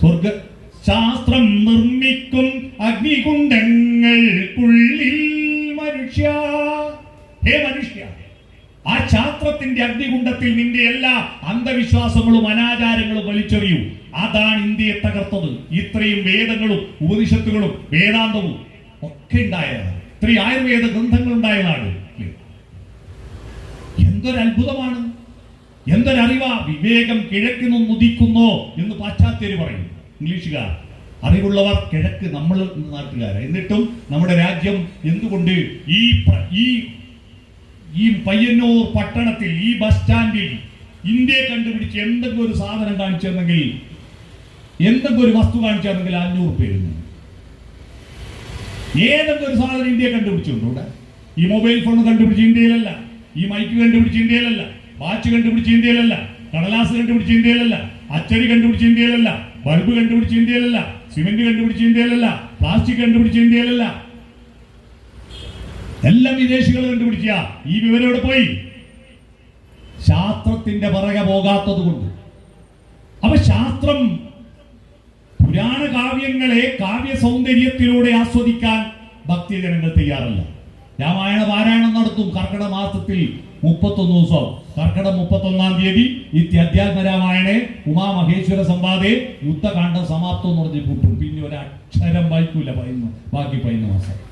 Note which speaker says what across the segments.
Speaker 1: സ്വർഗ ശാസ്ത്രം നിർമ്മിക്കും അഗ്നികുണ്ഡങ്ങൾക്കുള്ളിൽ മനുഷ്യ. ഹേ മനുഷ്യ ആ ശാസ്ത്രത്തിന്റെ അഗ്നികുണ്ഡത്തിൽ നിന്റെ എല്ലാ അന്ധവിശ്വാസങ്ങളും അനാചാരങ്ങളും വലിച്ചെറിയൂ. അതാണ് ഇന്ത്യയെ തകർത്തത്. ഇത്രയും വേദങ്ങളും ഉപനിഷത്തുകളും വേദാന്തവും ഒക്കെ ഉണ്ടായതാണ്. ഇത്രയും ആയുർവേദ ഗ്രന്ഥങ്ങൾ ഉണ്ടായതാണ് എന്തൊരു അത്ഭുതമാണ് എന്തൊരറിവാ? വിവേകം കിഴക്ക് നിന്ന് ഉദിക്കുന്നു എന്ന് പാശ്ചാത്യര് പറയും. ഇംഗ്ലീഷുകാർ. അറിവുള്ളവർ കിഴക്ക് നമ്മൾ നാട്ടുകാർ എന്നിട്ടും നമ്മുടെ രാജ്യം എന്തുകൊണ്ട് ഈ ഈ ഈ പയ്യന്നൂർ പട്ടണത്തിൽ ഈ ബസ് സ്റ്റാൻഡിൽ ഇന്ത്യയെ കണ്ടുപിടിച്ച് എന്തെങ്കിലും ഒരു സാധനം കാണിച്ചെന്നെങ്കിൽ എന്തെങ്കിലും ഒരു വസ്തു കാണിച്ചെന്നെങ്കിൽ അഞ്ഞൂറ് പേരുന്നു ഏതെങ്കിലും ഒരു സാധനം ഇന്ത്യയെ കണ്ടുപിടിച്ചുണ്ടോ ഇവിടെ. ഈ മൊബൈൽ ഫോൺ കണ്ടുപിടിച്ച് ഇന്ത്യയിലല്ല. ഈ മൈക്ക് കണ്ടുപിടിച്ച് ഇന്ത്യയിലല്ല. വാച്ച് കണ്ടുപിടിച്ച ഇന്ത്യയിലല്ല കടലാസ് കണ്ടുപിടിച്ച ഇന്ത്യയിലല്ല അച്ചടി കണ്ടുപിടിച്ച ഇന്ത്യയിലല്ല ബൾബ് കണ്ടുപിടിച്ച ഇന്ത്യയിലല്ല സിമെന്റ് കണ്ടുപിടിച്ച ഇന്ത്യയിലല്ല പ്ലാസ്റ്റിക് കണ്ടുപിടിച്ച ഇന്ത്യയിലല്ല. എല്ലാം വിദേശികൾ കണ്ടുപിടിച്ച ഈ വിവരം ഇവിടെ പോയി? ശാസ്ത്രത്തിന്റെ പുറകെ പോകാത്തത് കൊണ്ട്. അപ്പൊ ശാസ്ത്രം പുരാണ കാവ്യങ്ങളെ കാവ്യ സൗന്ദര്യത്തിലൂടെ ആസ്വദിക്കാൻ ഭക്തജനങ്ങൾ തയ്യാറല്ല. രാമായണ പാരായണം നടത്തും കർക്കിടക മാസത്തിൽ മുപ്പത്തൊന്ന് ദിവസം. കർക്കിടം മുപ്പത്തൊന്നാം തീയതി ഇത്യധ്യാത്മ രാമായണെ ഉമാമഹേശ്വര സംവാദേ യുദ്ധകാന്ഡം സമാപ്തം എന്ന് പറഞ്ഞ് കൂട്ടും പിന്നെ ഒരു അക്ഷരം വായിക്കൂല പതിനൊന്ന് ബാക്കി പതിനൊന്ന് മാസം.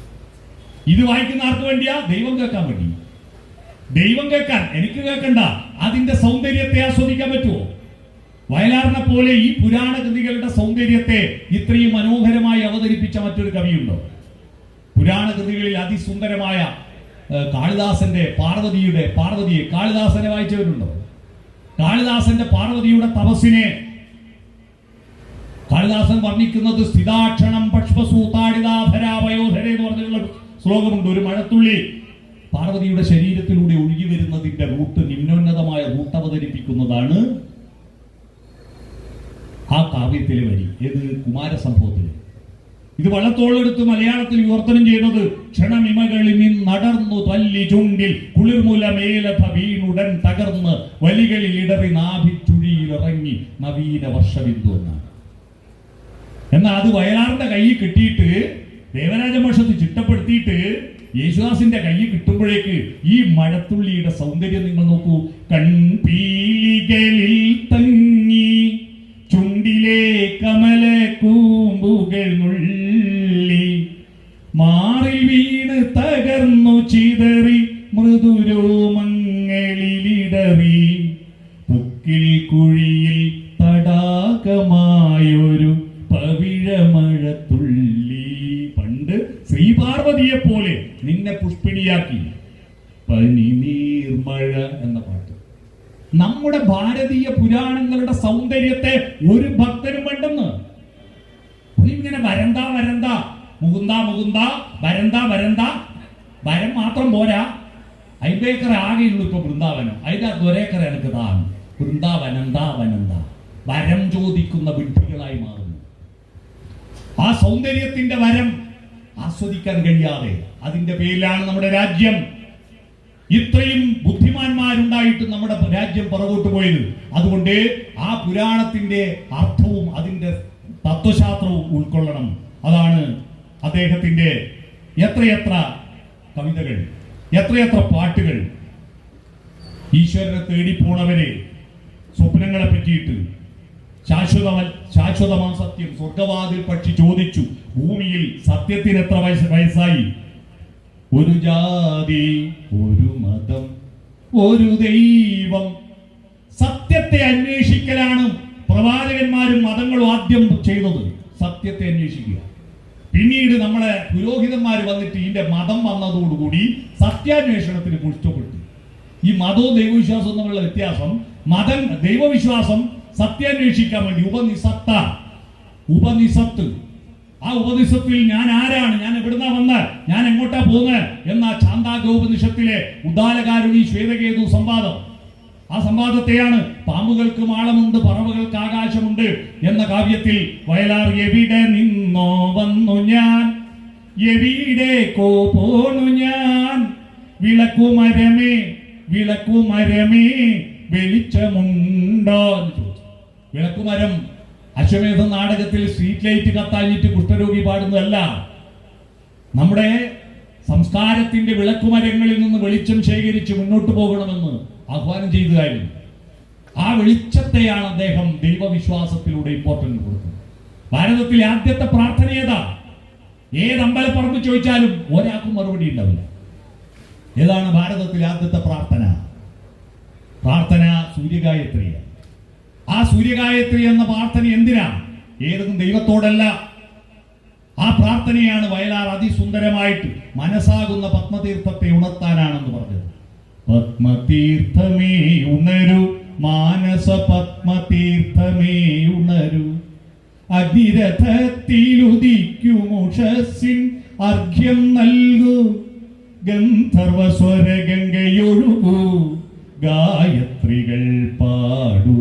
Speaker 1: ഇത് വായിക്കുന്ന ആർക്ക് വേണ്ടിയാ? ദൈവം കേൾക്കാൻ വേണ്ടി. ദൈവം കേൾക്കാൻ എനിക്ക് കേൾക്കണ്ട. അതിന്റെ സൗന്ദര്യത്തെ ആസ്വദിക്കാൻ പറ്റുമോ? വയലാറിനെ പോലെ ഈ പുരാണ കൃതികളുടെ സൗന്ദര്യത്തെ ഇത്രയും മനോഹരമായി അവതരിപ്പിച്ച മറ്റൊരു കവിയുണ്ടോ? പുരാണ കൃതികളിൽ അതിസുന്ദരമായ കാളിദാസന്റെ പാർവതിയുടെ പാർവതിയെ കാളിദാസനെ വായിച്ചവരുണ്ടോ? കാളിദാസന്റെ പാർവതിയുടെ തപസ്സിനെ. കാളിദാസൻ വർണിക്കുന്നത് സ്ഥിതാക്ഷണം പക്ഷ്പസൂതാടിതാധരാവയോധര എന്ന് പറഞ്ഞുള്ള ശ്ലോകമുണ്ട്. ഒരു മഴത്തുള്ളി പാർവതിയുടെ ശരീരത്തിലൂടെ ഒഴുകി വരുന്നതിന്റെ റൂട്ട് നിമ്നോന്നതമായ റൂട്ട് അവതരിപ്പിക്കുന്നതാണ് ആ കാവ്യത്തിലെ വരി. ഏത് കുമാരസംഭവത്തിൽ? ഇത് വള്ളത്തോളെടുത്ത് മലയാളത്തിൽ വിവർത്തനം ചെയ്യുന്നത് ക്ഷണമിമകളിമിൻ നടന്നു തല്ലി ചുണ്ടിൽ കുളിർമുല മേലഭ വീണുടൻ തകർന്ന് വലികളിൽ ഇടറി നാഭിച്ചുഴിയിൽ ഇറങ്ങി നവീന വർഷബിന്ദു എന്നാണ്. എന്നാൽ അത് വയലാറിന്റെ കയ്യിൽ കിട്ടിയിട്ട് ദേവരാജ മോഷത്ത് ചിട്ടപ്പെടുത്തിയിട്ട് യേശുദാസിന്റെ കയ്യിൽ കിട്ടുമ്പോഴേക്ക് ഈ മഴത്തുള്ളിയുടെ സൗന്ദര്യം നിങ്ങൾ നോക്കൂ. കൺപീലികളിൽ മുകുന്ത മുകുന്ദ വരന്ത വരന്ത വരം മാത്രം പോരാ. അയ്യേക്കർ ആകെയുള്ളൂ ഇപ്പൊ വൃന്ദാവനം. അതിന്റെ ഒരേക്കർ എനിക്ക് താൻ വൃന്ദാവനന്താ വനന്ത വരം ചോദിക്കുന്ന വിഡ്ഢികളായി മാറുന്നു. ആ സൗന്ദര്യത്തിന്റെ വരം ആസ്വദിക്കാൻ കഴിയാതെ അതിന്റെ പേരിലാണ് നമ്മുടെ രാജ്യം. ഇത്രയും ബുദ്ധിമാന്മാരുണ്ടായിട്ട് നമ്മുടെ രാജ്യം പുറകോട്ട് പോയത്. അതുകൊണ്ട് ആ പുരാണത്തിന്റെ അർത്ഥവും അതിന്റെ തത്വശാസ്ത്രവും ഉൾക്കൊള്ളണം. അതാണ് അദ്ദേഹത്തിന്റെ എത്രയെത്ര കവിതകൾ എത്രയെത്ര പാട്ടുകൾ ഈശ്വരനെ തേടി തേടിപ്പോണവരെ സ്വപ്നങ്ങളെ പറ്റിയിട്ട് ശാശ്വത ശാശ്വതമാം സത്യം സ്വർഗവാതിൽ പക്ഷി ചോദിച്ചു ഭൂമിയിൽ സത്യത്തിന് എത്ര വയസ്സ് വയസ്സായി? ഒരു ജാതി ഒരു മതം ഒരു ദൈവം. സത്യത്തെ അന്വേഷിക്കലാണ് പ്രവാചകന്മാരും മതങ്ങളും ആദ്യം ചെയ്തത്. സത്യത്തെ അന്വേഷിക്കുക. പിന്നീട് നമ്മളെ പുരോഹിതന്മാർ വന്നിട്ട് ഇതിന്റെ മതം വന്നതോടുകൂടി സത്യാന്വേഷണത്തിന് പുഷ്ടപ്പെട്ടു. ഈ മതവും ദൈവവിശ്വാസവും തമ്മിലുള്ള വ്യത്യാസം മതം ദൈവവിശ്വാസം സത്യാന്വേഷിക്കാൻ വേണ്ടി ഉപനിസത്ത ഉപനിസത്ത്. ആ ഉപനിഷത്തിൽ ഞാൻ ആരാണ്? ഞാൻ എവിടുന്നാ വന്ന് ഞാൻ എങ്ങോട്ടാ പോകുന്നത്? എന്ന ചാന്താഗോപനിഷത്തിലെ ഉദാലകാരുണി ശ്വേതകേതു സംവാദം. ആ സംവാദത്തെയാണ് പാമ്പുകൾക്ക് മാളമുണ്ട് പറവുകൾക്ക് ആകാശമുണ്ട് എന്ന കാവ്യത്തിൽ വയലാർ എവിടെ നിന്നോ വന്നു ഞാൻ. എവിടേക്കോ പോണു ഞാൻ. വിളക്കുമരമേ വിളക്കുമരമേ വെളിച്ചമുണ്ടോ എന്ന് ചോദിച്ചു. വിളക്കുമരം അശ്വമേധ നാടകത്തിൽ സ്ട്രീറ്റ് ലൈറ്റ് കത്താഞ്ഞിട്ട് കുഷ്ഠരോഗി പാടുന്നതല്ല. നമ്മുടെ സംസ്കാരത്തിന്റെ വിളക്കുമരങ്ങളിൽ നിന്ന് വെളിച്ചം ശേഖരിച്ച് മുന്നോട്ട് പോകണമെന്ന് ആഹ്വാനം ചെയ്തതായിരുന്നു. ആ വെളിച്ചത്തെയാണ് അദ്ദേഹം ദൈവവിശ്വാസത്തിലൂടെ ഇമ്പോർട്ടന്റ് കൊടുത്തത്. ഭാരതത്തിലെ ആദ്യത്തെ പ്രാർത്ഥന ഏതാ? ഏത് അമ്പലപ്പറമ്പ് ചോദിച്ചാലും ഒരാൾക്കും മറുപടി ഉണ്ടാവില്ല. ഏതാണ് ഭാരതത്തിലെ ആദ്യത്തെ പ്രാർത്ഥന? പ്രാർത്ഥന സൂര്യഗായത്രിയാണ് ആ സൂര്യഗായത്രി എന്ന പ്രാർത്ഥന എന്തിനാ? ഏതും ദൈവത്തോടല്ല. ആ പ്രാർത്ഥനയാണ് വയലാർ അതിസുന്ദരമായിട്ട് മനസ്സാകുന്ന പത്മതീർത്ഥത്തെ ഉണർത്താനാണെന്ന് പറഞ്ഞത്. പത്മതീർത്ഥമേ ഉണരു. മാനസ പത്മതീർത്ഥമേ ഉണരു. അഗ്നിരഥത്തിലുദിക്കുമുഷസ്സിൻ അർഘ്യം നൽകൂ. ഗന്ധർവസ്വര ഗംഗയൊഴുകു ഗായത്രികൾ പാടൂ.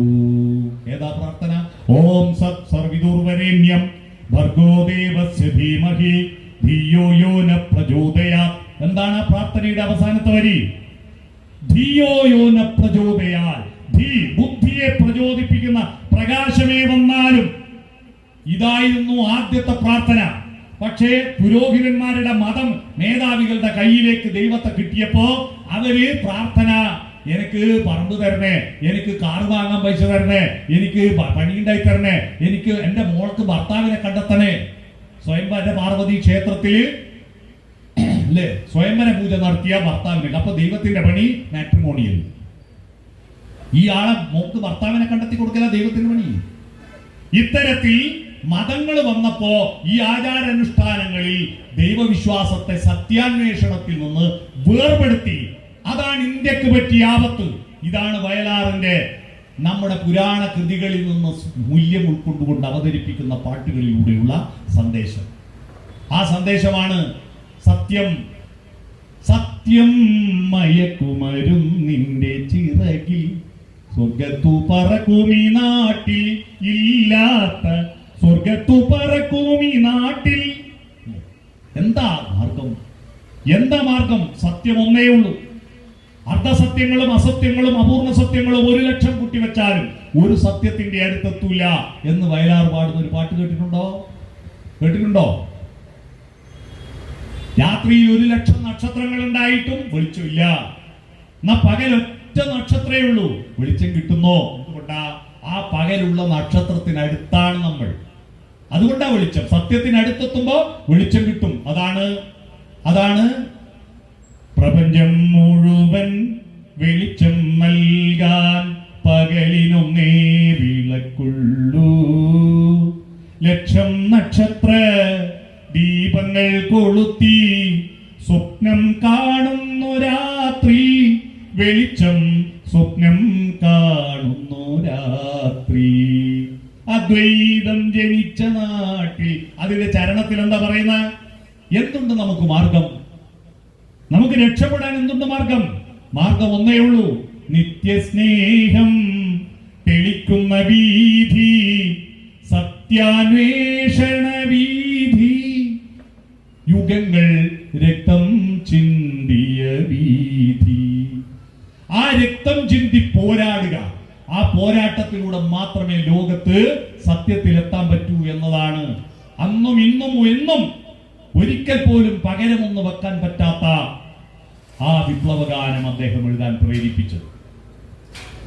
Speaker 1: ഏതാ പ്രാർത്ഥന? ഓം സത് സർവിദുർവരേണ്യം. ഭർഗോ ദേവസ്യ ധീമഹി. ധിയോ യോ ന പ്രചോദയാ എന്താണ് പ്രാർത്ഥനയുടെ അവസാനത്തെ വരി? ധിയോ യോ ന പ്രചോദയാൽ. ധീ ബുദ്ധിയെ പ്രചോദിപ്പിക്കുന്ന പ്രകാശമേ വന്നാലും ഇതായിരുന്നു ആദ്യത്തെ പ്രാർത്ഥന. പക്ഷേ പുരോഹിതന്മാരുടെ മതം മേധാവികളുടെ കയ്യിലേക്ക് ദൈവത്തെ കിട്ടിയപ്പോ അവർ പ്രാർത്ഥന. എനിക്ക് പറമ്പ് തരണേ എനിക്ക് കാർ വാങ്ങാൻ പൈസ തരണേ എനിക്ക് പണിയുണ്ടായി തരണേ എനിക്ക് എന്റെ മോൾക്ക് ഭർത്താവിനെ കണ്ടെത്തണേ. സ്വയംഭര പാർവതി ക്ഷേത്രത്തിൽ അല്ലേ? സ്വയംവര പൂജ നടത്തിയ ഭർത്താവിനെ. അപ്പൊ ദൈവത്തിന്റെ പണി മാട്രിമോണിയൽ ഈ ആളെ മോക്ക് ഭർത്താവിനെ കണ്ടെത്തി കൊടുക്കല ദൈവത്തിന്റെ പണി. ഇത്തരത്തിൽ മതങ്ങൾ വന്നപ്പോ ഈ ആചാരാനുഷ്ഠാനങ്ങളിൽ ദൈവവിശ്വാസത്തെ സത്യാന്വേഷണത്തിൽ നിന്ന് വേർപെടുത്തി. അതാണ് ഇന്ത്യയ്ക്ക് പറ്റിയ ആപത്ത്. ഇതാണ് വയലാറിന്റെ നമ്മുടെ പുരാണ കൃതികളിൽ നിന്ന് മൂല്യം ഉൾക്കൊണ്ടുകൊണ്ട് അവതരിപ്പിക്കുന്ന പാട്ടുകളിലൂടെയുള്ള സന്ദേശം. ആ സന്ദേശമാണ് സത്യം. സത്യം മയക്കുമരും നിന്റെ ചിറകിൽ. സ്വർഗത്തു പറക്കുമി നാട്ടിൽ ഇല്ലാത്ത സ്വർഗത്തു പറക്കുമി നാട്ടിൽ. എന്താ മാർഗം? എന്താ മാർഗം? സത്യം ഒന്നേ ഉള്ളൂ. അർദ്ധസത്യങ്ങളും അസത്യങ്ങളും അപൂർണ സത്യങ്ങളും ഒരു ലക്ഷം കുട്ടിവെച്ചാലും ഒരു സത്യത്തിന്റെ അടുത്തെത്തൂല എന്ന് വയലാർ പാടുന്ന ഒരു പാട്ട് കേട്ടിട്ടുണ്ടോ? കേട്ടിട്ടുണ്ടോ? രാത്രിയിൽ ഒരു ലക്ഷം നക്ഷത്രങ്ങൾ ഉണ്ടായിട്ടും വെളിച്ചമില്ല. എന്നാ പകലൊറ്റ നക്ഷത്രേ നക്ഷത്രമേ ഉള്ളൂ. വെളിച്ചം കിട്ടുന്നോ? എന്തുകൊണ്ടാ? ആ പകലുള്ള നക്ഷത്രത്തിനടുത്താണ് നമ്മൾ. അതുകൊണ്ടാ വെളിച്ചം. സത്യത്തിനടുത്തെത്തുമ്പോ വെളിച്ചം കിട്ടും. അതാണ്? അതാണ്? പ്രപഞ്ചം മുഴുവൻ വെളിച്ചം നൽകാൻ പകലിനൊന്നേ വിളക്കുള്ളൂ. ലക്ഷം നക്ഷത്ര ദീപങ്ങൾ കൊളുത്തി സ്വപ്നം കാണുന്നു രാത്രി. വെളിച്ചം സ്വപ്നം കാണുന്നു രാത്രി. അദ്വൈതം ജനിച്ച നാട്ടിൽ അതിന്റെ ചരണത്തിൽ എന്താ പറയുന്ന? എന്തുണ്ട് നമുക്ക് മാർഗം? നമുക്ക് രക്ഷപ്പെടാൻ എന്തുണ്ട് മാർഗം? മാർഗം ഒന്നേ ഉള്ളൂ. നിത്യസ്നേഹം തെളിക്കുന്ന വീഥി സത്യാന്വേഷണ വീഥി യുഗങ്ങൾ രക്തം ചിന്തിയ ആ രക്തം ചിന്തി പോരാടുക. ആ പോരാട്ടത്തിലൂടെ മാത്രമേ ലോകത്ത് സത്യത്തിലെത്താൻ പറ്റൂ എന്നതാണ്. അന്നും ഇന്നും എന്നും ഒരിക്കൽ പോലും പകരമൊന്ന് വെക്കാൻ പറ്റാത്ത ആ വിപ്ലവഗാനം അദ്ദേഹം എഴുതാൻ പ്രേരിപ്പിച്ചത്.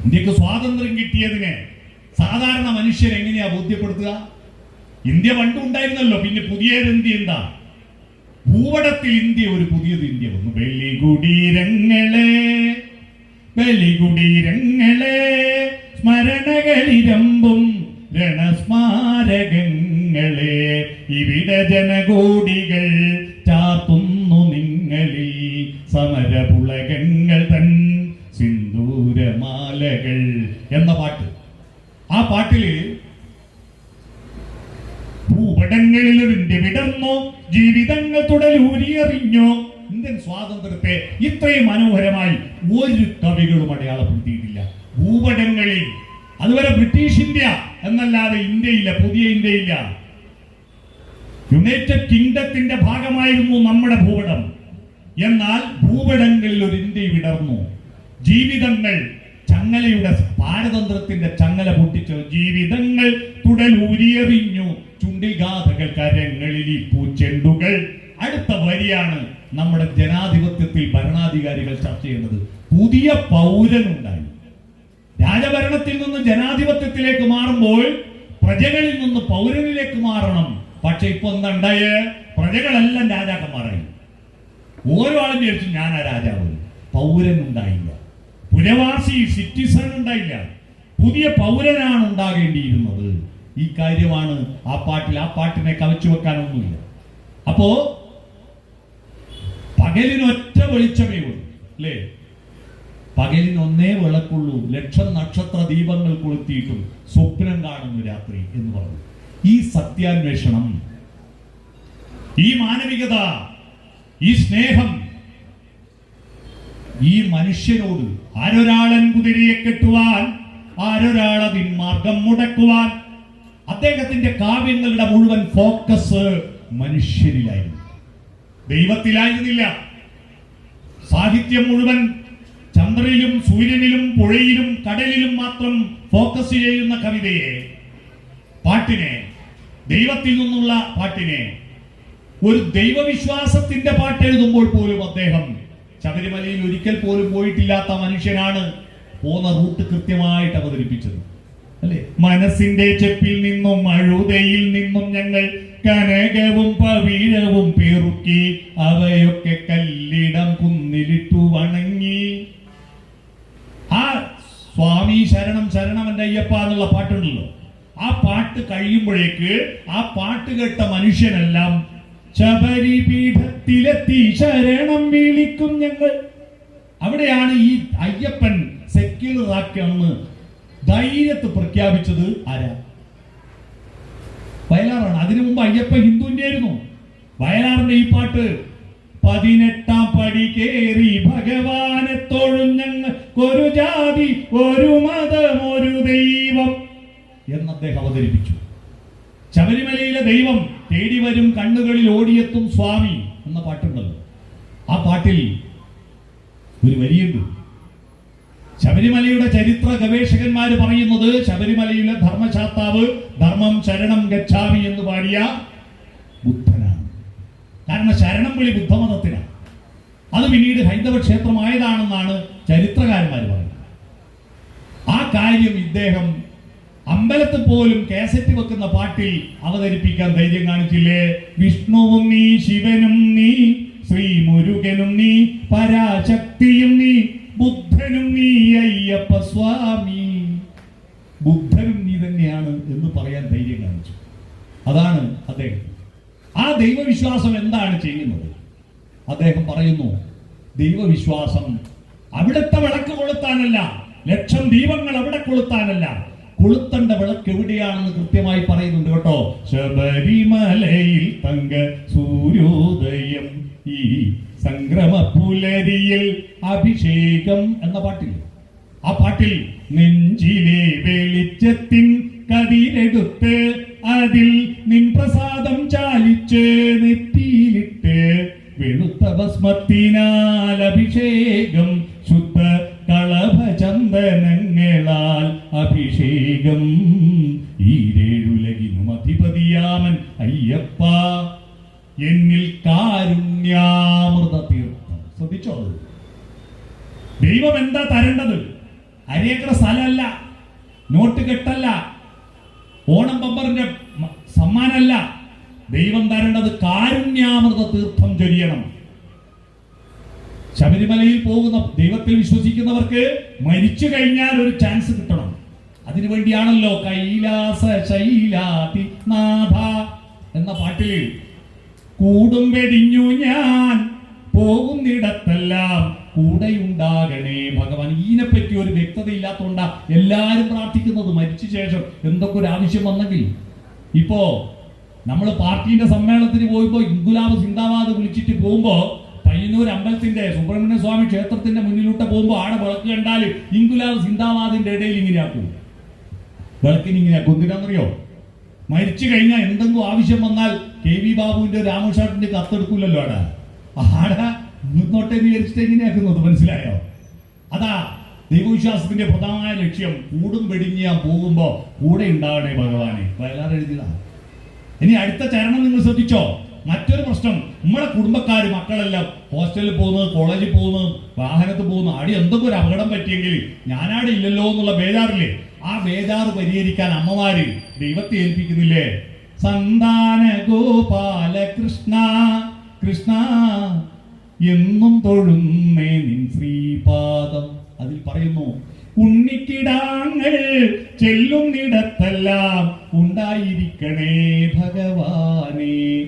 Speaker 1: ഇന്ത്യയ്ക്ക് സ്വാതന്ത്ര്യം കിട്ടിയതിനെ സാധാരണ മനുഷ്യരെങ്ങനെയാ ബോധ്യപ്പെടുത്തുക? ഇന്ത്യ പണ്ടുണ്ടായിരുന്നല്ലോ പിന്നെ പുതിയ എന്താ? ഭൂപടത്തിൽ ഇന്ത്യ ഒരു പുതിയത് ഇന്ത്യ വന്നു. വെള്ളികുടീരങ്ങളെ വെള്ളികുടീരങ്ങളെ സ്മരണകളിരമ്പും രണസ്മാരകങ്ങളെ ഇവിടെ ജനകോടികൾ ചാത്തുന്നു നിങ്ങളിൽ. സമരപുളകങ്ങൾ തൻ സിന്ദൂരമാലകൾ എന്ന പാട്ട്. ആ പാട്ടിൽ ഭൂപടങ്ങളിൽ ഒരുന്റെ വിടർന്നോ ജീവിതങ്ങൾ തുടലൂരിയെറിഞ്ഞോ ഇന്ത്യൻ സ്വാതന്ത്ര്യത്തെ ഇത്രയും മനോഹരമായി ഒരു കവികളും അടയാളപ്പെടുത്തിയിട്ടില്ല. ഭൂപടങ്ങളിൽ അതുവരെ ബ്രിട്ടീഷ് ഇന്ത്യ എന്നല്ലാതെ ഇന്ത്യയില്ല പുതിയ ഇന്ത്യയില്ല. യുണൈറ്റഡ് കിങ്ഡത്തിന്റെ ഭാഗമായിരുന്നു നമ്മുടെ ഭൂപടം. എന്നാൽ ഭൂപടങ്ങളിൽ ഒരു ഇന്ത്യ വിടർന്നു. ജീവിതങ്ങൾ ചങ്ങലയുടെ പാരതന്ത്രത്തിന്റെ ചങ്ങല പൊട്ടിച്ചു. ജീവിതങ്ങൾ തുടലൂരിയെറിഞ്ഞു ചുണ്ടിൽ ഗാഥകൾ കരങ്ങളിൽ ഈ പൂച്ചെണ്ടുകൾ. അടുത്ത വരിയാണ് നമ്മുടെ ജനാധിപത്യത്തിൽ ഭരണാധികാരികൾ ചർച്ച ചെയ്യുന്നത്. പുതിയ പൗരനുണ്ടായി രാജഭരണത്തിൽ നിന്ന് ജനാധിപത്യത്തിലേക്ക് മാറുമ്പോൾ പ്രജകളിൽ നിന്ന് പൗരനിലേക്ക് മാറണം. പക്ഷെ ഇപ്പൊ എന്തുണ്ടായേ? പ്രജകളെല്ലാം രാജാക്കന്മാരായി. ഓരോ ആളും വിചാരിച്ചു ആ രാജാവ്. പൗരൻ ഉണ്ടായില്ല. പുരവാസി സിറ്റിസൺ ഉണ്ടായില്ല. പുതിയ പൗരനാണ് ഉണ്ടാകേണ്ടിയിരുന്നത്. ഈ കാര്യമാണ് ആ പാട്ടിൽ ആ പാട്ടിനെ കവച്ചു വെക്കാനൊന്നുമില്ല. അപ്പോ പകലിനൊറ്റ വെളിച്ചമേ ഉള്ളൂ അല്ലേ? പകലിനൊന്നേ വിളക്കുള്ളൂ ലക്ഷം നക്ഷത്ര ദീപങ്ങൾ കൊളുത്തിയിട്ടും സ്വപ്നം കാണുന്നു രാത്രി എന്ന് പറഞ്ഞു. ഈ സത്യാന്വേഷണം ഈ മാനവികത ഈ സ്നേഹം ഈ മനുഷ്യനോട് ആരൊരാളൻ കുതിരയെ കെട്ടുവാൻ ആരൊരാളതിൻ മാർഗം മുടക്കുവാൻ അദ്ദേഹത്തിന്റെ കാവ്യങ്ങളുടെ മുഴുവൻ ഫോക്കസ് മനുഷ്യരിലായിരുന്നു. ദൈവത്തിലായിരുന്നില്ല. സാഹിത്യം മുഴുവൻ ചന്ദ്രനിലും സൂര്യനിലും പുഴയിലും കടലിലും മാത്രം ഫോക്കസ് ചെയ്യുന്ന കവിതയെ പാട്ടിനെ ദൈവത്തിൽ നിന്നുള്ള പാട്ടിനെ ഒരു ദൈവവിശ്വാസത്തിന്റെ പാട്ട് എഴുതുമ്പോൾ പോലും അദ്ദേഹം ശബരിമലയിൽ ഒരിക്കൽ പോലും പോയിട്ടില്ലാത്ത മനുഷ്യനാണ് പോന്ന റൂട്ട് കൃത്യമായിട്ട് അവതരിപ്പിച്ചത്. അല്ലെ? മനസ്സിന്റെ ചെപ്പിൽ നിന്നും അഴുതയിൽ നിന്നും ഞങ്ങൾ കനകവും പവിഴവും പേറുക്കി അവയൊക്കെ കല്ലിടം കുന്നിലിട്ടു വണങ്ങി. ആ സ്വാമി ശരണം ശരണം എന്റെ അയ്യപ്പ എന്നുള്ള പാട്ടുണ്ടല്ലോ. ആ പാട്ട് കഴിയുമ്പോഴേക്ക് ആ പാട്ട് കേട്ട മനുഷ്യനെല്ലാം ശബരിപീഠത്തിലെത്തി ശരണം വിളിക്കും ഞങ്ങൾ. അവിടെയാണ് ഈ അയ്യപ്പൻ സെക്യുലർ ആക്കിയെന്ന് ധൈര്യത്ത് പ്രഖ്യാപിച്ചത് ആരാ? വയലാറാണ്. അതിനു മുമ്പ് അയ്യപ്പ ഹിന്ദുവിന്റെ ആയിരുന്നു വയലാറിന്റെ ഈ പാട്ട് പതിനെട്ടാം പടി കേറി ഭഗവാനെ തൊഴുഞ്ഞങ്ങൊരു ജാതി ഒരു മതം ഒരു ദൈവം എന്ന് അദ്ദേഹം അവതരിപ്പിച്ചു. ശബരിമലയിലെ ദൈവം തേടി വരും കണ്ണുകളിൽ ഓടിയെത്തും സ്വാമി എന്ന പാട്ടുണ്ടല്ലോ. ആ പാട്ടിൽ ഒരു വരിയുണ്ട്. ശബരിമലയുടെ ചരിത്ര ഗവേഷകന്മാർ പറയുന്നത് ശബരിമലയിലെ ധർമ്മശാസ്താവ് ധർമ്മം ശരണം ഗച്ഛാമി എന്ന് പാടിയ ബുദ്ധനാണ്. കാരണം ശരണം വിളി ബുദ്ധമതത്തിനാണ്. അത് പിന്നീട് ഹൈന്ദവ ക്ഷേത്രമായതാണെന്നാണ് ചരിത്രകാരന്മാർ പറയുന്നത്. ആ കാര്യം ഇദ്ദേഹം അമ്പലത്തിൽ പോലും കേസറ്റ് വെക്കുന്ന പാട്ടിൽ അവതരിപ്പിക്കാൻ ധൈര്യം കാണിച്ചില്ലേ? വിഷ്ണുവും നീ ശിവനും നീ ശ്രീ മുരുകനും നീ പരാശക്തിയും നീ ബുദ്ധനും നീ അയ്യപ്പ സ്വാമി. ബുദ്ധനും നീ തന്നെയാണ് എന്ന് പറയാൻ ധൈര്യം കാണിച്ചു. അതാണ് അദ്ദേഹം. ആ ദൈവവിശ്വാസം എന്താണ് ചെയ്യുന്നത്? അദ്ദേഹം പറയുന്നു ദൈവവിശ്വാസം അവിടുത്തെ വിളക്ക് കൊളുത്താനല്ല ലക്ഷം ദീപങ്ങൾ അവിടെ കൊളുത്താനല്ല. കൊളുത്തണ്ട വിളക്ക് എവിടെയാണെന്ന് കൃത്യമായി പറയുന്നുണ്ട് കേട്ടോ. ശബരിമലയിൽ തങ്ക സൂര്യോദയം. ഈ സംക്രമ പുലരിയിൽ അഭിഷേകം എന്ന പാട്ടിൽ ആ പാട്ടിൽ നെഞ്ചിലെ വെളിച്ചത്തിൻ കതിരെടുത്ത് അതിൽ നിൻ പ്രസാദം ചാലിച്ച് നെറ്റിയിലിട്ട് വെളുത്ത ഭസ്മത്തിനാൽ അഭിഷേകം ശുദ്ധ കളഭചന്ദനങ്ങളാൽ അഭിഷേകം. ഈരേഴുലകിനും അധിപതിയാമൻ അയ്യപ്പ എന്നിൽ കാരുണ്യാമൃത തീർത്ഥം ശ്രദ്ധിച്ചോ? അത് ദൈവം എന്താ തരേണ്ടത്? അരേക്കർ സ്ഥലമല്ല. നോട്ട് കെട്ടല്ല. ഓണം ബമ്പറിന്റെ സമ്മാനമല്ല. ദൈവം തരേണ്ടത് കാരുണ്യാമൃത തീർത്ഥം ചൊരിയണം. ശബരിമലയിൽ പോകുന്ന ദൈവത്തിൽ വിശ്വസിക്കുന്നവർക്ക് മരിച്ചു കഴിഞ്ഞാൽ ഒരു ചാൻസ് കിട്ടണം. അതിനു വേണ്ടിയാണല്ലോ കൈലാസ ശൈലാതി നാഥ എന്ന പാട്ടിൽ കൂടും വെടിഞ്ഞു ഞാൻ. പോകുന്നിടത്തെല്ലാം കൂടെയുണ്ടാകണേ ഭഗവാൻ. ഇതിനെപ്പറ്റി ഒരു വ്യക്തത ഇല്ലാത്തതുകൊണ്ടാ എല്ലാരും പ്രാർത്ഥിക്കുന്നത് മരിച്ച ശേഷം എന്തൊക്കെ ഒരു ആവശ്യം വന്നെങ്കിൽ? ഇപ്പോ നമ്മൾ പാർട്ടിന്റെ സമ്മേളനത്തിന് പോയപ്പോ ഇൻകുലാബ് സിന്ദാബാദ് വിളിച്ചിട്ട് പോകുമ്പോ പയ്യന്നൂർ അമ്പലത്തിന്റെ സുബ്രഹ്മണ്യ സ്വാമി ക്ഷേത്രത്തിന്റെ മുന്നിലൂട്ട് പോകുമ്പോ ആടെ വിളക്ക് കണ്ടാൽ ഇൻകുലാബ് സിന്ദാബാദിന്റെ ഇടയിൽ ഇങ്ങനെയാക്കും വിളക്കിന് ഇങ്ങനെയാക്കും എന്തിനാന്നറിയോ മരിച്ചു കഴിഞ്ഞാൽ എന്തെങ്കിലും ആവശ്യം വന്നാൽ കെ വി ബാബുവിന്റെ രാമകൃഷ്ണന്റെ കത്തെടുക്കൂലല്ലോ ആടാ. ആടാ മുന്നോട്ടെ വിചാരിച്ചിട്ട് എങ്ങനെയാക്കുന്നത് മനസ്സിലായോ? അതാ ദൈവവിശ്വാസത്തിന്റെ പ്രധാനമായ ലക്ഷ്യം കൂടും വെടിഞ്ഞ് ഞാൻ പോകുമ്പോ കൂടെ ഉണ്ടാവണേ ഭഗവാനെ. വയലാർ എഴുതിയതാ. ഇനി അടുത്ത ചരണം നിങ്ങൾ ശ്രദ്ധിച്ചോ? മറ്റൊരു പ്രശ്നം നമ്മുടെ കുടുംബക്കാര് മക്കളെല്ലാം ഹോസ്റ്റലിൽ പോകുന്നത് കോളേജിൽ പോകുന്നത് വാഹനത്തിൽ പോകുന്നു അടി എന്തൊക്കെ ഒരു അപകടം പറ്റിയെങ്കിൽ ഞാനാടെ ഇല്ലല്ലോ എന്നുള്ള ബേജാറില്ലേ? ആ വേദാറ് പരിഹരിക്കാൻ അമ്മമാര് ദൈവത്തെ ഏൽപ്പിക്കുന്നില്ലേ? സന്താന ഗോപാല കൃഷ്ണ കൃഷ്ണ എന്നും തൊഴുന്നേ നിൻ ശ്രീപാദം. അതിൽ പറയുന്നു ഉണ്ണിക്കിടാങ്ങൾ ചെല്ലുന്നിടത്തെല്ലാം ഉണ്ടായിരിക്കണേ ഭഗവാനെ.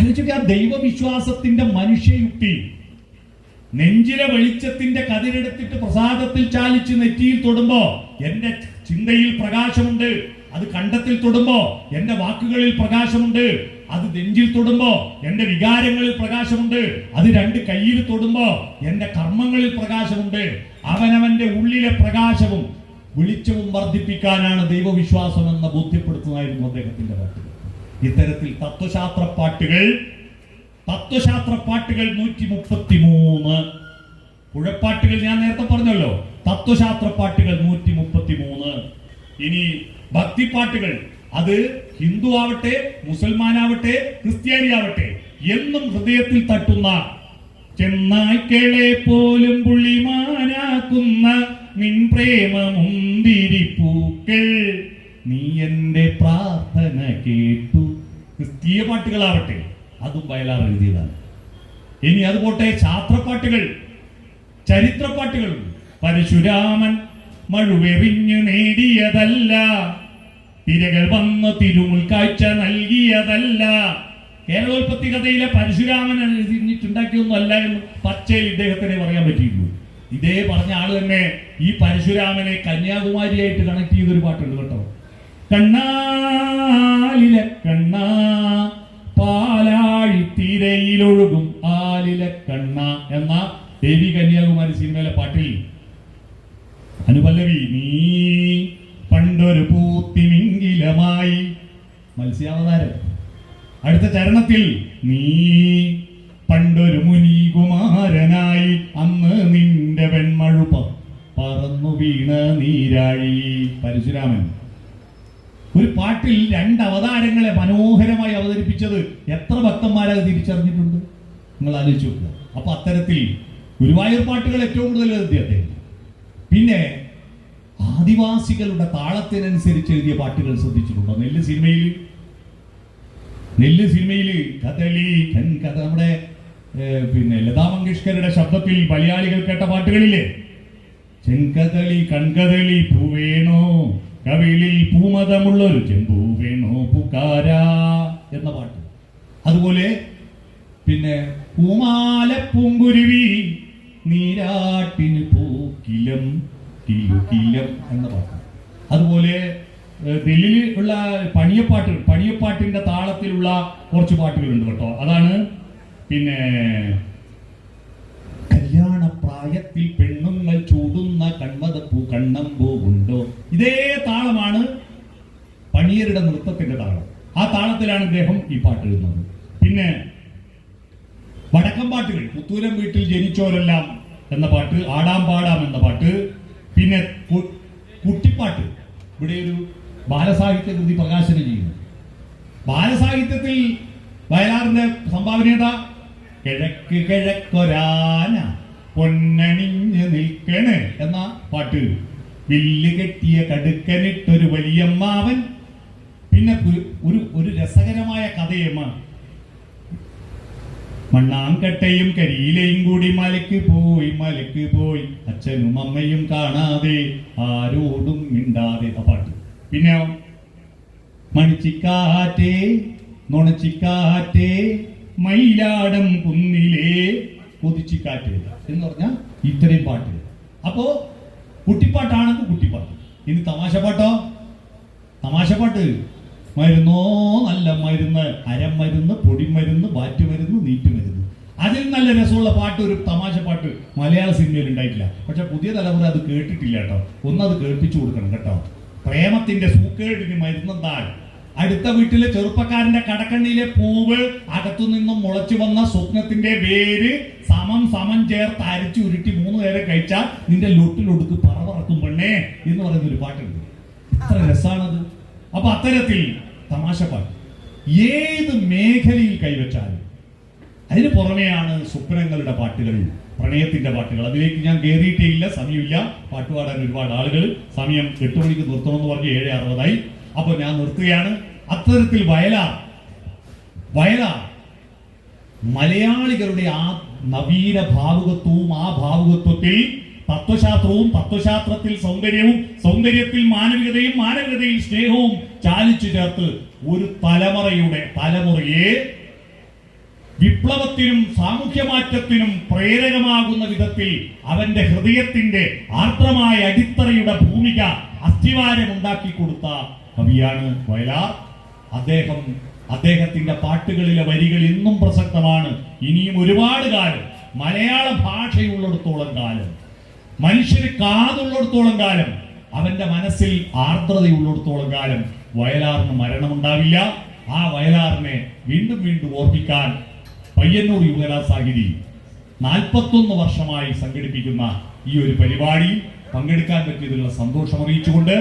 Speaker 1: ആലോചിക്കുക ദൈവവിശ്വാസത്തിന്റെ മനുഷ്യയുക്തി. നെഞ്ചിലെ വെളിച്ചത്തിന്റെ കതിരെടുത്തിട്ട് പ്രസാദത്തിൽ ചാലിച്ച് നെറ്റിയിൽ തൊടുമ്പോ എന്റെ ചിന്തയിൽ പ്രകാശമുണ്ട്. അത് കണ്ടത്തിൽ തൊടുമ്പോ എന്റെ വാക്കുകളിൽ പ്രകാശമുണ്ട്. അത് നെഞ്ചിൽ തൊടുമ്പോ എന്റെ വികാരങ്ങളിൽ പ്രകാശമുണ്ട്. അത് രണ്ട് കയ്യിൽ തൊടുമ്പോ എന്റെ കർമ്മങ്ങളിൽ പ്രകാശമുണ്ട്. അവനവന്റെ ഉള്ളിലെ പ്രകാശവും വെളിച്ചവും വർദ്ധിപ്പിക്കാനാണ് ദൈവവിശ്വാസം എന്ന് ബോധ്യപ്പെടുത്തുന്നതായിരുന്നു അദ്ദേഹത്തിന്റെ പാട്ടുകൾ ഇത്തരത്തിൽ തത്വശാസ്ത്ര പാട്ടുകൾ തത്വശാസ്ത്ര പാട്ടുകൾ നൂറ്റി മുപ്പത്തി മൂന്ന് പുഴപ്പാട്ടുകൾ ഞാൻ നേരത്തെ പറഞ്ഞല്ലോ. തത്വശാസ്ത്ര പാട്ടുകൾ നൂറ്റി മുപ്പത്തി മൂന്ന് ഇനി ഭക്തിപ്പാട്ടുകൾ. അത് ഹിന്ദു ആവട്ടെ മുസൽമാനാവട്ടെ ക്രിസ്ത്യാനി ആവട്ടെ എന്നും ഹൃദയത്തിൽ തട്ടുന്ന ചെന്നായ്ക്കളെ പോലും പുള്ളിമാനാക്കുന്ന നിൻ പ്രേമമുന്തിരിപ്പൂക്കൾ. നീ എന്റെ പ്രാർത്ഥന കേട്ടു. ക്രിസ്തീയ പാട്ടുകളാവട്ടെ അതും വയലാർ എഴുതിയതാണ്. ഇനി അതുപോട്ടെ ശാസ്ത്രപ്പാട്ടുകൾ ചരിത്രപ്പാട്ടുകൾ പരശുരാമൻ മഴുവെറിഞ്ഞു നേടിയതല്ല. തിരകൾ വന്ന തിരുമുൽ കാഴ്ച നൽകിയതല്ല. കേരളോൽപ്പത്തി കഥയിലെ പരശുരാമൻ എഴുതിയിട്ടുണ്ടാക്കിയൊന്നും അല്ല എന്ന് പച്ചയിൽ ഇദ്ദേഹത്തിനെ പറയാൻ പറ്റിയിട്ടുള്ളൂ ഇതേ പറഞ്ഞ ആൾ തന്നെ ഈ പരശുരാമനെ കന്യാകുമാരിയായിട്ട് കണക്ട് ചെയ്തൊരു പാട്ടുണ്ട് കേട്ടോ. കണ്ണാലിലെ കണ്ണ പാലാഴി തീരയിലൊഴുകും ആലിലെ കണ്ണ എന്ന ദേവി കന്യാകുമാരി സിനിമയിലെ പാട്ടിൽ അനുപല്ലവി നീ പണ്ടൊരു പൂത്തിമിങ്കിലമായി മത്സ്യാവതാരം. അടുത്ത ചരണത്തിൽ നീ പണ്ടൊരു മുനികുമാരനായി അന്ന് നിന്റെ വെൺമഴുപ്പ പറന്നു വീണ നീരാഴി. പരശുരാമൻ ഒരു പാട്ടിൽ രണ്ട് അവതാരങ്ങളെ മനോഹരമായി അവതരിപ്പിച്ചത് എത്ര ഭക്തന്മാരത് തിരിച്ചറിഞ്ഞിട്ടുണ്ട്? നിങ്ങൾ ആലോചിച്ച് നോക്കുക. അപ്പൊ അത്തരത്തിൽ ഗുരുവായൂർ പാട്ടുകൾ ഏറ്റവും കൂടുതൽ എഴുതി അദ്ദേഹം. പിന്നെ ആദിവാസികളുടെ താളത്തിനനുസരിച്ച് എഴുതിയ പാട്ടുകൾ ശ്രദ്ധിച്ചിട്ടുണ്ടോ? നെല്ല് സിനിമയിൽ നെല്ല് സിനിമയിൽ കഥളി കഥ നമ്മുടെ പിന്നെ ലതാ മങ്കേഷ്കറുടെ ശബ്ദത്തിൽ മലയാളികൾ കേട്ട പാട്ടുകളില്ലേ? ചെങ്കതളി കൺകതളി പൂവേണോ കവിളിൽ പൂമതമുള്ളൊരു ചെമ്പൂ വേണോ? പുക്കാര എന്ന പാട്ട്. അതുപോലെ പിന്നെ പൂമാല പൂങ്കുരുവി നീരാട്ടിന് പൂക്കിലം കിലുകിലം എന്ന പാട്ട് അതുപോലെ ദില്ലിയിൽ ഉള്ള പണിയപ്പാട്ട് പണിയപ്പാട്ടിന്റെ താളത്തിലുള്ള കുറച്ച് പാട്ടുകളുണ്ട് കേട്ടോ. അതാണ് പിന്നെ കല്യാണ പ്രായത്തിൽ പെണ്ണുങ്ങൾ ചൂടുന്ന കൺമതപ്പൂ കണ്ണമ്പൂ ഉണ്ടോ? ഇതേ താളമാണ് പണിയരുടെ നൃത്തത്തിന്റെ താളം. ആ താളത്തിലാണ് ഇദ്ദേഹം ഈ പാട്ട് എഴുതുന്നത്. പിന്നെ വടക്കം പാട്ടുകൾ പുത്തൂരം വീട്ടിൽ ജനിച്ചോരെല്ലാം എന്ന പാട്ട് ആടാം പാടാം എന്ന പാട്ട് പിന്നെ കുട്ടിപ്പാട്ട്. ഇവിടെ ഒരു ബാലസാഹിത്യ കൃതി പ്രകാശനം ചെയ്യുന്നു. ബാലസാഹിത്യത്തിൽ വയലാറിന്റെ സംഭാവന ഏതാ? കിഴക്ക് കിഴക്കൊരാന പൊന്നണിഞ്ഞ് നിൽക്കണ് എന്ന പാട്ട്. വില്ല് കെട്ടിയ കടുക്കനിട്ടൊരു വലിയമ്മാവൻ. പിന്നെ ഒരു ഒരു രസകരമായ കഥയമ്മ മണ്ണാങ്കട്ടയും കരിയിലയും കൂടി മലക്ക് പോയി മലക്ക് പോയി. അച്ഛനും അമ്മയും കാണാതെ ആരോടും മിണ്ടാതെ ആ പാട്ട്. പിന്നെ മണിച്ചിക്കാറ്റേ നുണച്ചിക്കാറ്റേ മയിലാടം കുന്നിലേ കൊതിച്ചിക്കാറ്റ് എന്ന് പറഞ്ഞാൽ ഇത്രയും പാട്ട്. അപ്പോ കുട്ടിപ്പാട്ടാണെങ്കിൽ കുട്ടിപ്പാട്ട്. ഇനി തമാശ പാട്ടോ? തമാശപ്പാട്ട് മരുന്നോ നല്ല മരുന്ന് അരമരുന്ന് പൊടിമരുന്ന് വാറ്റുമരുന്ന് നീറ്റുമരുന്ന്. അതിൽ നല്ല രസമുള്ള പാട്ട് ഒരു തമാശ പാട്ട് മലയാള സിനിമയിൽ ഉണ്ടായിട്ടില്ല. പക്ഷെ പുതിയ തലമുറ അത് കേട്ടിട്ടില്ല കേട്ടോ. ഒന്നത് കേൾപ്പിച്ചു കൊടുക്കണം കേട്ടോ. പ്രേമത്തിന്റെ സൂക്കേടിന് മരുന്നെന്താൽ അടുത്ത വീട്ടിലെ ചെറുപ്പക്കാരന്റെ കടക്കണ്ണിയിലെ പൂവ് അകത്തു നിന്നും മുളച്ചു വന്ന സ്വപ്നത്തിന്റെ വേര് സമം സമം ചേർത്ത് അരിച്ചു ഉരുട്ടി മൂന്ന് നേരം കഴിച്ചാൽ നിന്റെ ലൊട്ടിലൊടുക്ക് പറവറക്കും പെണ്ണേ എന്ന് പറയുന്ന ഒരു പാട്ടുണ്ട്. ഇത്ര രസാണത്. അപ്പൊ അത്തരത്തിൽ തമാശ പാട്ട് ഏത് മേഖലയിൽ കൈവച്ചാലും അതിന് പുറമെയാണ് സ്വപ്നങ്ങളുടെ പാട്ടുകൾ പ്രണയത്തിന്റെ പാട്ടുകൾ. അതിലേക്ക് ഞാൻ കയറിയിട്ടേ ഇല്ല സമയമില്ല. പാട്ട് പാടാൻ ഒരുപാട് ആളുകൾ സമയം എട്ട് മണിക്ക് നിർത്തണമെന്ന് പറഞ്ഞ് ഏഴ് അറുപതായി. അപ്പൊ ഞാൻ നിർത്തുകയാണ്. അത്തരത്തിൽ വയലാർ വയലാർ മലയാളികളുടെ ആ നവീന ഭാവുകത്വവും ആ ഭാവുകത്വത്തിൽ തത്വശാസ്ത്രവും തത്വശാസ്ത്രത്തിൽ സൗന്ദര്യവും സൗന്ദര്യത്തിൽ മാനവികതയും മാനവികതയിൽ സ്നേഹവും ചാലിച്ചു ചേർത്ത് ഒരു തലമുറയുടെ തലമുറയെ വിപ്ലവത്തിനും സാമൂഹ്യ മാറ്റത്തിനും പ്രേരകമാകുന്ന വിധത്തിൽ അവന്റെ ഹൃദയത്തിന്റെ ആർദ്രമായ അടിത്തറയുടെ ഭൂമിക അസ്ഥിവാരം ഉണ്ടാക്കി കൊടുത്ത കവിയാണ് വയലാർ. അദ്ദേഹം അദ്ദേഹത്തിന്റെ പാട്ടുകളിലെ വരികൾ ഇന്നും പ്രസക്തമാണ്. ഇനിയും ഒരുപാട് കാലം മലയാള ഭാഷയുള്ളിടത്തോളം കാലം മനുഷ്യന് കാതുള്ളിടത്തോളം കാലം അവന്റെ മനസ്സിൽ ആർദ്രതയുള്ളിടത്തോളം കാലം വയലാറിന് മരണമുണ്ടാവില്ല. ആ വയലാറിനെ വീണ്ടും വീണ്ടും ഓർപ്പിക്കാൻ പയ്യന്നൂർ യുവകലാ സാഹിതി നാൽപ്പത്തൊന്ന് വർഷമായി സംഘടിപ്പിക്കുന്ന ഈ ഒരു പരിപാടി പങ്കെടുക്കാൻ പറ്റിയതിലുള്ള സന്തോഷം അറിയിച്ചുകൊണ്ട്